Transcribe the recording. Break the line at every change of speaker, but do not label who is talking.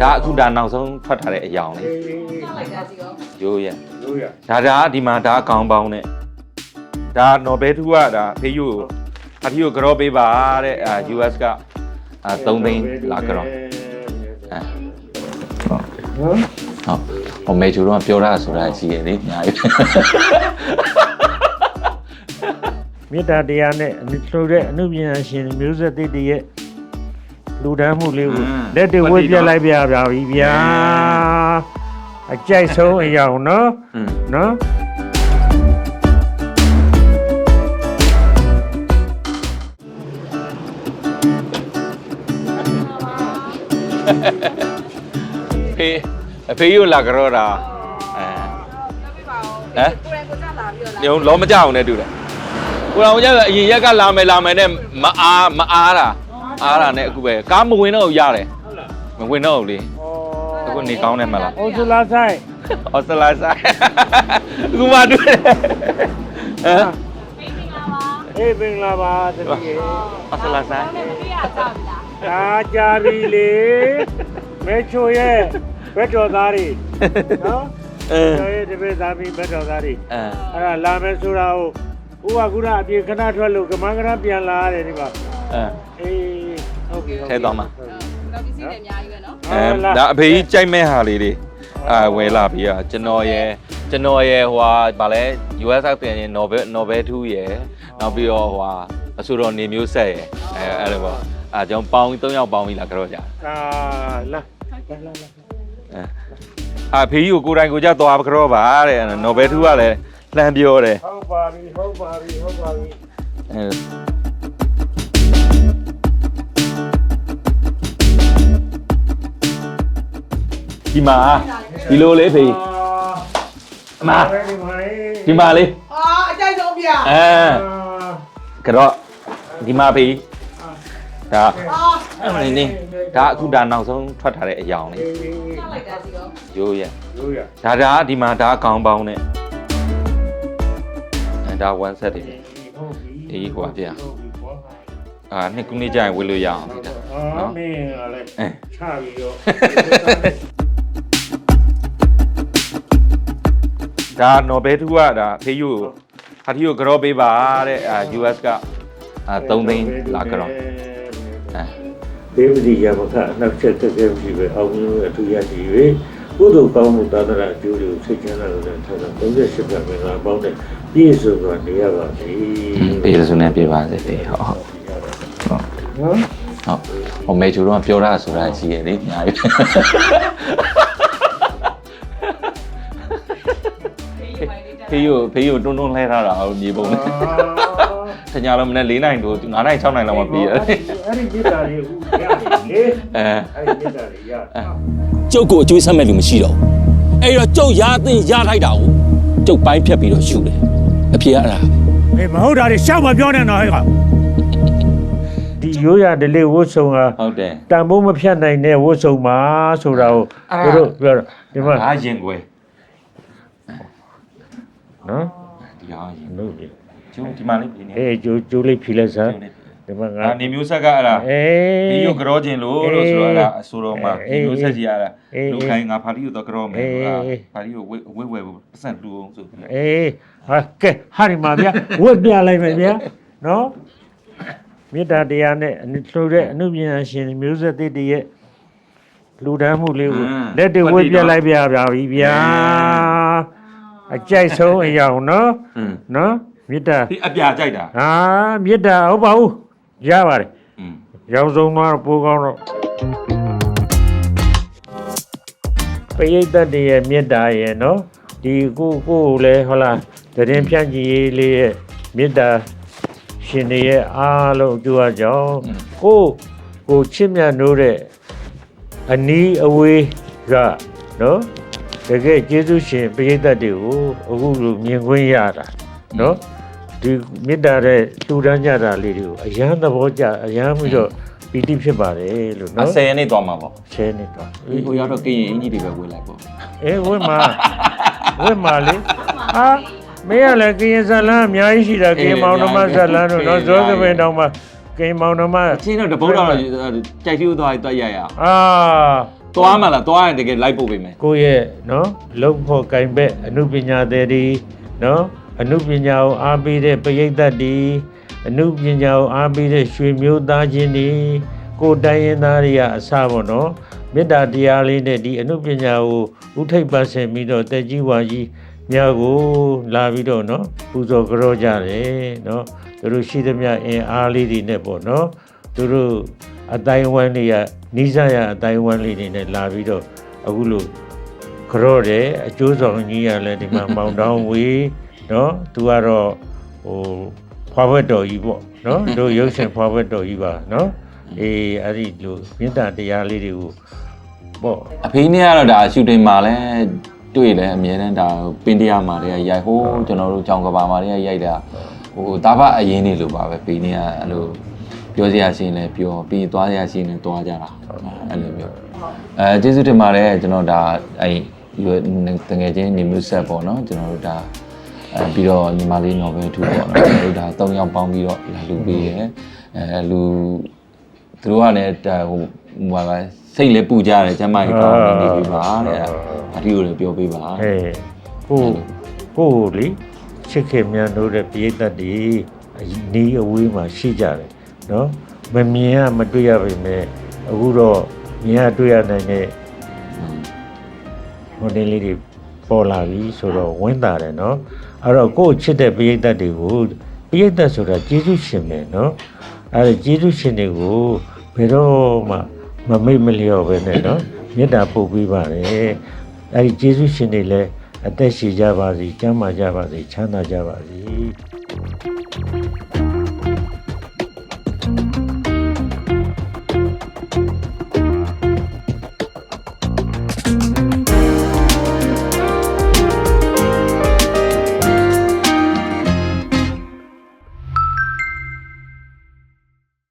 ဒါအခုဒါနောက်ဆုံးထွက်ထားတဲ့အယောင်လေ
အေးအေး
လိုက်တာစီရော
ရိုးရ
လို့ရ
ဒါဒါဒီမှာဒါအကောင်ပေါင်းနဲ့ဒါနော်ဘဲထူးကဒါဖေးယူအဖေကိုကြောပေးပါတဲ့အာ US ကအာ3သိန်းလာကြောအဲဟုတ်
ဟမ်
ဟုတ်ဟိုမေဂျူတော့ပြောတာဆိုတာရှိရလေအများကြီး
မေတ္တာတရားနဲ့အနုဆိုတဲ့အနုပညာရှင်မျိုးဆက်သစ်တည်းရဲ့ လူဒန်းမှုလေးကိုလက်တွေဝှေ့ပြလိုက်ပြပါပြီဗျာအကြိုက်ဆုံးအရာနော်
อืม
နော်
ဖေးအဖေကိုလာကြောတာအဲ
ပြောပြပါဦး
ဟမ်
ကိုယ်တိုင်ကိုကြလာပြီးတော့
ညုံလောမကြအောင်နဲ့တူတယ်ကိုတော်ကျတော့အရင်ရက်ကလာမယ်လာမယ်နဲ့မအားမအားတာ အားတာနဲ့အခုပဲကားမဝင်တော့ဘူးရတယ်မဝင်တော့ဘူးလေအခုနေကောင်းတယ်မလား
ဩဇူလာဆိုင်
ဩစတလာဆိုင်အခုမှတွေ့တယ်ဟမ်
အေးပင်လာပါတတိယ
ဩစတလာဆိုင်
မပြရကြပြီလား
ဒါကြပြီလေမဲချိုရဲ့ဘက်တော်သားတွေနော်
အဲ
ကျော်ရဲ့တပည့်သားပြီးဘက်တော်သားတွေ
အဲ
အဲ့ဒါလာမယ်ဆိုတာကိုဥပကုရအပြေခဏထွက်လို့ကမန်းကရပြန်လာရတယ်ဒီမှာ
အဲ
အေး ဟုတ်ပြီဟုတ်ပြီ
ထဲသွားမှာ
တော့ပစ္စည်းတွေအများကြီးပဲနော်
အဲဒါအဖေကြီးကြိုက်မဲ့ဟာလေးတွေအာဝယ်လာပြီးอ่ะကျွန်တော်ရဲ့ကျွန်တော်ရဲ့ဟိုဟာဗာလဲ US ကပြန်ရင် Nobel Nobel 2ရယ်နောက်ပြီးတော့ဟိုဟာအဆူတော်နေမျိုးဆက်ရယ်အဲအဲ့လိုပေါ့အာကျွန်တော်ပေါင်းပြီး၃ယောက်ပေါင်းပြီးလာကြတော့ကြာ
အာလာလာလာလာ
အဲအာဖေကြီးကိုကိုယ်တိုင်ကိုကြသွားကြတော့ပါတဲ့ Nobel 2ကလည်းလှမ်းပြောတယ်
ဟုတ်ပါပြီဟုတ်ပါပြီဟုတ်ပါပြီ
အဲ ဒီမှာဒီလိုလေးဖေကြီးအမ
ဒီမှာလေ
ဒီမှာလေး
အာအကြိုက်ဆုံးပြ
အဲ
အာ
ကတော့ဒီမှာဖေကြီးဒါ
အာ
အဲ့နေနေဒါအခုဒါနောက်ဆုံးထွက်ထားတဲ့အယောင်လေ
အေးအေး
လိုက်တာစီရော
ရိုးရ
လို့ရ
ဒါဒါဒီမှာဒါအကောင်ပေါင်းနဲ့အဲဒါ1 set တွေ
ဟုတ်ပြီ
အေးဟိုပါဗျာ
ဟုတ်ပြီပေါ့
အာနှစ်ခုနှစ်ကြာရင်ဝေလို့ရအောင်ဒီဒါ
အာမင်းလည်း
အဲ
ချပြီးတော့
ဒါနော်ဘဲတူကဒါဖေးယူဟာတီကိုကြောပေးပါတဲ့အာ US ကအာ3သိန်းလာကြောအဲ
ဒေဝဒီရမခနောက်ချက်တက်ခဲ့ပြီပဲအောင်မျိုးအထူးရရှိ၍ကုသိုလ်ကောင်းမှုသာသနာအကျိုးတွေကိုစိတ်ချမ်းသာလို့လည်းထောက်တာ38ပြမင်္ဂလာပေါင်းတဲ့ပြည့်စုံစွာနေရပါစေ
ပေးရစုံနဲ့ပြပါစေဖေးဟုတ်ဟုတ်ဟုတ်
နော်
ဟုတ်ဟိုမေဂျူတော့ပြောတာဆိုတာရှိရလေအများ ဖေးယူဖေးယူတွန်းတွန်းလှဲထားတာဟိုမြေပုံနဲ့တညာလုံးမနေ့4နိုင်တို့9နိုင်6နိုင်လောက်မှပြီးရတယ်
အဲ့ဒီမြစ်တာတွေဦးရတယ်လေ
အဲ
အဲ့ဒီမြစ်တာတွေရ
ကျုပ်ကိုအကျွေးဆက်မဲ့လူမရှိတော့ဘူးအဲ့တော့ကျုပ်ရာသိရထိုက်တာကိုကျုပ်ပိုင်းဖြတ်ပြီးတော့ယူတယ်အဖေကအဲ့ဒါ
အေးမဟုတ်တာတွေရှောက်မပြောနဲ့တော့ဟဲ့ကောင်ဒီရိုးရဒလေးဝတ်ဆုံက
ဟုတ်တယ်
တန်ဖိုးမဖြတ်နိုင်တဲ့ဝတ်ဆုံမှာဆိုတာကို
အဲ့ဒါ
တို့ပြောတော့ဒီမှာ
ဒါရင်ကွယ်
နော်
ဒီဟာရင်
လို့ပြီ
ကျုံဒီမှာလေးပြင်နေ
အေးကျိုးကျိုးလေးဖြီလိုက်စမ်းဒီမှာငါ
အာနေမျိုးဆက်ကအဲ့ဒါ
အေး
ဒီကိုကြောခြင်းလို့လို့ဆိုတော့အဲ့ဒါအဆိုတော်မှာ
အေး
ဒီမျိုးဆက်ကြီးအဲ့ဒါ
အေး
လူခိုင်းငါဖာလီကိုတော့ကြောမယ်
အေး
ဟာ
အေး
ဖာလီကိုဝဲဝဲဝဲပတ်စံလူအောင်ဆိုပြီး
အေးဟာကဲဟာဒီမှာဗျာဝတ်ပြလိုက်မယ်ဗျာနော်မေတ္တာတရားနဲ့အနုဆိုတဲ့အနုပညာရှင်မျိုးဆက်သစ်တည်းရဲ့လူဒန်းမှုလေးကိုလက်တွေဝှေ့ပြလိုက်ပြပါပြီဗျာ အကြိုက်ဆုံးအရာနော်နော်မေတ္တာ
ဒီအပြာကြိုက်တာ
ဟာမေတ္တာဟုတ်ပါဘူးရပါတယ်ရောင်ဆုံးသွားပိုးကောင်းတော့ပရိသတ်တွေရဲ့မေတ္တာရဲ့နော်ဒီကိုကိုလည်းဟုတ်လားတရင်ဖြန့်ကြီးလေးရဲ့မေတ္တာရှင်တွေရဲ့အားလုံးအကျိုးအကြောင်းကိုကိုချစ်မြတ်နိုးတဲ့အနီးအဝေးကနော် တကယ်ကျေးဇူးရှင်ပရိသတ်တွေကိုအခုလိုမြင်ခွင့်ရတာနော်ဒီမေတ္တာတဲ့တူတန်းကြတာလေးတွေကိုအယမ်းသဘောကျအယမ်းပြီးတော့ပီတိဖြစ်ပါတယ်လို့
အ
နော်
ဆယ်ရက်နေ့သွားမှာပေါ့
ချဲနေတော့
ဒီဟိုရောက်တော့ကရင်အင်ကြီးတွေပဲဝေးလိုက်ပေါ့
အေးဝင်းမာဝင်းမာလေဟာမင်းကလည်းကရင်ဇလန်းအများကြီးရှိတာကရင်မောင်နှမဇလန်းတို့နော်ဇောကပင်တောင်မှကရင်မောင်နှမ
အချင်းတော့တပုတ်တော့ကြိုက်သေးသွားသွားရရအောင်
အာ
သွားမှလားသွားရင်တကယ်လိုက်ပို့ပေးမယ်
ကိုယ့်ရဲ့နော်လုံဖို့ကင်ဘက်အမှုပညာသည်တွေနော်အမှုပညာကိုအားပေးတဲ့ပရိသတ်တွေအမှုပညာကိုအားပေးတဲ့ရွှေမျိုးသားချင်းတွေကိုယ်တိုင်းရင်းသားတွေကအစပေါ့နော်မေတ္တာတရားလေးနဲ့ဒီအမှုပညာကိုဥထိပ်ပတ်ဆင်ပြီးတော့တက်ကြီးဝါကြီးများကိုလာပြီးတော့နော်ပူဇော်ကြောကြတယ်နော်သူတို့ရှိသမျှအင်အားလေးတွေနဲ့ပေါ့နော်သူတို့အတိုင်းဝိုင်းလေးက နီးစပ်ရအတိုင်းဝမ်းလေးတွေနဲ့လာပြီးတော့အခုလိုကြော့တယ်အကျိုးဆောင်ကြီးရလဲဒီမှာမောင်တောင်းဝေးနော်သူကတော့ဟိုဖွားဘက်တော်ကြီးပေါ့နော်တို့ရုပ်ရှင်ဖွားဘက်တော်ကြီးပါနော်အေးအဲ့ဒီလိုမေတ္တာတရားလေးတွေကိုပေါ့
အဖေနဲ့ကတော့ဒါရှူတင်မှာလဲတွေ့လဲအများတန်းဒါပင်တရားမှာတည်းကရိုက်ဟိုးကျွန်တော်တို့ကြောင်ကဘာမှာတည်းကရိုက်တာဟိုတာဘအရင်နေလို့ပါပဲဖေနဲ့ကအဲ့လို ပြောစရာရှိရင်လည်းပြောပြီးသွားစရာရှိရင်လည်းသွားကြတာအဲ့လိုမျိုးအဲကျေးဇူးတင်ပါတယ်ကျွန်တော်ဒါအဲ့တငယ်ချင်းနေမျိုးဆက်ပေါ့နော်ကျွန်တော်တို့ဒါအဲပြီးတော့ညီမလေးနော်ပဲထူပေါ့နော်ကျွန်တော်တို့ဒါ၃ယောက်ပေါင်းပြီးတော့လာလူပေးရအဲလူသူတို့ကလည်းဒါဟိုဟိုပါပါစိတ်လည်းပူကြတယ်ကျမ်းမာရေးကောင်းနေနေပြီပါတဲ့အဲ့ဒါအတီကိုလည်းပြောပေးပါ
ဟဲ့ကိုကိုကိုလေချစ်ခင်မြန်တို့တဲ့ပိဋကတ်တွေအနီးအဝေးမှာရှိကြတယ် နော်မမြင်ရမတွေ့ရပေမဲ့အခုတော့မြင်ရတွေ့ရနိုင်တဲ့ဟိုတင်းလေးတွေပေါ်လာပြီဆိုတော့ဝင်းတာတယ်နော်အဲ့တော့ကိုယ့်ချစ်တဲ့ပရိသတ်တွေကိုပရိသတ်ဆိုတာကျေးဇူးရှင်ပဲနော်အဲ့ဒါကျေးဇူးရှင်တွေကိုဘယ်တော့မှမမိတ်မလျော့ပဲနဲ့နော်မေတ္တာပို့ပေးပါတယ်အဲ့ဒီကျေးဇူးရှင်တွေလည်းအသက်ရှင်ကြပါစေကျမ်းမာကြပါစေချမ်းသာကြပါစေ thank you